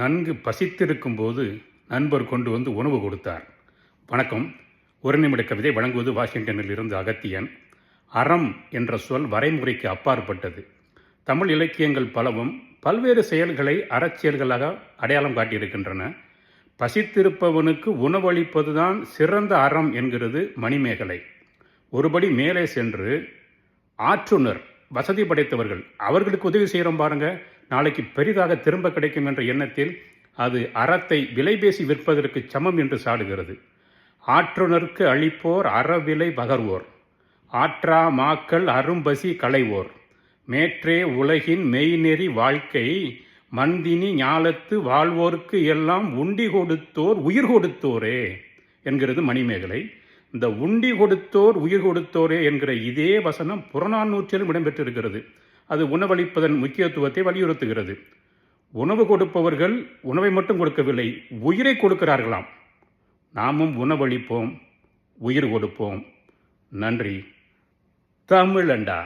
நன்கு பசித்திருக்கும் போது நண்பர் கொண்டு வந்து உணவு கொடுத்தார். வணக்கம். ஒரு நிமிட கவிதை வழங்குவது வாஷிங்டனில் இருந்து அகத்தியன். அறம் என்ற சொல் வரைமுறைக்கு அப்பாற்பட்டது. தமிழ் இலக்கியங்கள் பலவும் பல்வேறு செயல்களை அறச்செயல்களாக அடையாளம் காட்டியிருக்கின்றன. பசித்திருப்பவனுக்கு உணவளிப்பதுதான் சிறந்த அறம் என்கிறது மணிமேகலை. ஒருபடி மேலே சென்று ஆற்றுனர் வசதி படைத்தவர்கள் அவர்களுக்கு உதவி செய்கிறோம் பாருங்க நாளைக்கு பெரிதாக திரும்ப கிடைக்கும் என்ற எண்ணத்தில் அது அறத்தை விலை பேசி விற்பதற்கு சமம் என்று சாடுகிறது. ஆற்றுனருக்கு அளிப்போர் அறவிலை பகர்வோர் ஆற்றா மாக்கள் அரும்பசி களைவோர். மேற்றே உலகின் மெய்நெறி வாழ்க்கை மந்தினி ஞாலத்து வாழ்வோர்க்கு எல்லாம் உண்டி கொடுத்தோர் உயிர் கொடுத்தோரே என்கிறது மணிமேகலை. இந்த உண்டி கொடுத்தோர் உயிர் கொடுத்தோரே என்கிற இதே வசனம் புறநானூற்றிலும் இடம்பெற்றிருக்கிறது. அது உணவளிப்பதன் முக்கியத்துவத்தை வலியுறுத்துகிறது. உணவு கொடுப்பவர்கள் உணவை மட்டும் கொடுக்கவில்லை உயிரை கொடுக்கிறார்களாம். நாமும் உணவளிப்போம் உயிர் கொடுப்போம். நன்றி. தமிழண்டா.